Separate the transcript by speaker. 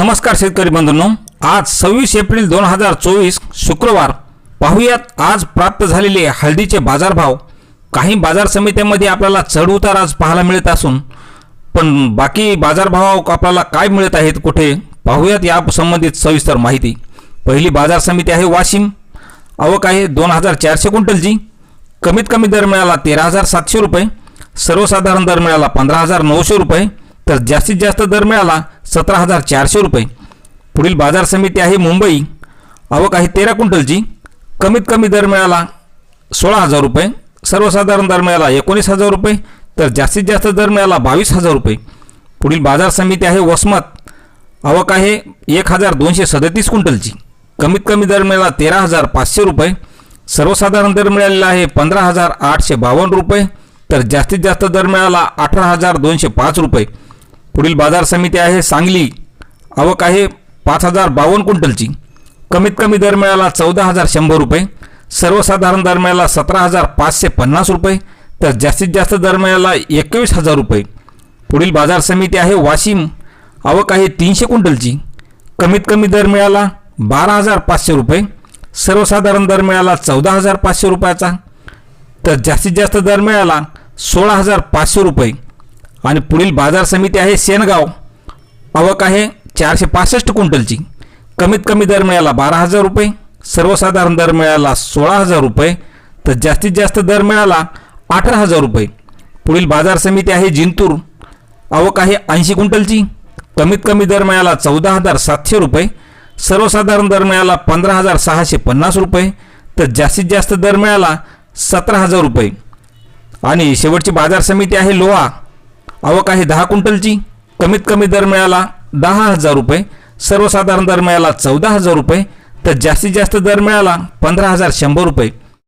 Speaker 1: नमस्कार शेतकरी बंधूंनो. आज सव्वीस एप्रिल दोन हजार चोवीस शुक्रवार. पाहुयात आज प्राप्त झालेले हळदीचे बाजारभाव. काही बाजार समित्यांमध्ये आपल्याला चढ उतार आज पाहायला मिळत असून पण बाकी बाजारभाव आपल्याला काय मिळत आहेत कुठे पाहूयात या संबंधित सविस्तर माहिती. पहिली बाजार समिती आहे वाशिम. आवक आहे दोन हजार चारशे क्विंटलची. कमीत कमी दर मिळाला तेरा हजार सातशे रुपये. सर्वसाधारण दर मिळाला पंधरा हजार नऊशे रुपये. तर जास्तीत जास्त दर मिळाला सतरा हजार चारशे रुपये. पुढील बाजार समिती आहे मुंबई. आवक आहे तेरा क्विंटलची. कमीत कमी दर मिळाला सोळा हजार रुपये. सर्वसाधारण दर मिळाला एकोणीस हजार रुपये. तर जास्तीत जास्त दर मिळाला बावीस हजार रुपये. पुढील बाजार समिती आहे वसमत. आवक आहे एक हजार दोनशे सदतीस क्विंटलची. कमीत कमी दर मिळाला तेरा हजार पाचशे रुपये. सर्वसाधारण दर मिळालेला आहे पंधरा हजार आठशे बावन्न रुपये. तर जास्तीत जास्त दर मिळाला अठरा हजार दोनशे पाच रुपये. पुढील बाजार समिती आहे सांगली. आवक आहे पाच हजार बावन्न क्विंटलची. कमीत कमी दर मिळाला चौदा हजार शंभर रुपये. सर्वसाधारण दर मिळाला सतरा हजार पाचशे पन्नास रुपये. तर जास्तीत जास्त दर मिळाला एकवीस हजार रुपये. पुढील बाजार समिती आहे वाशिम. आवक आहे तीनशे क्विंटलची. कमीत कमी दर मिळाला बारा हजार पाचशे रुपये. सर्वसाधारण दर मिळाला चौदा हजार पाचशे रुपयाचा. तर जास्तीत जास्त दर मिळाला सोळा हजार पाचशे रुपये. आणि पुढील बाजार समिती आहे सेनगाव. आवक आहे चारशे पासष्ट क्विंटलची. कमीत कमी दर मिळाला बारा हजार रुपये. सर्वसाधारण दर मिळाला सोळा हजार रुपये. तर जास्तीत जास्त दर मिळाला अठरा हजार रुपये. पुढील बाजार समिती आहे जिंतूर. आवक आहे ऐंशी क्विंटलची. कमीत कमी दर मिळाला चौदा हजार सातशे रुपये. सर्वसाधारण दर मिळाला पंधरा हजार सहाशे पन्नास रुपये. तर जास्तीत जास्त दर मिळाला सतरा हजार रुपये. आणि शेवटची बाजार समिती आहे लोहा. आवक आहे दहा क्विंटलची. कमीत कमी दर मिळाला दहा हजार रुपये. सर्वसाधारण दर मिळाला चौदा हजार रुपये. तर जास्तीत जास्त दर मिळाला पंधरा हजार शंभर रुपये.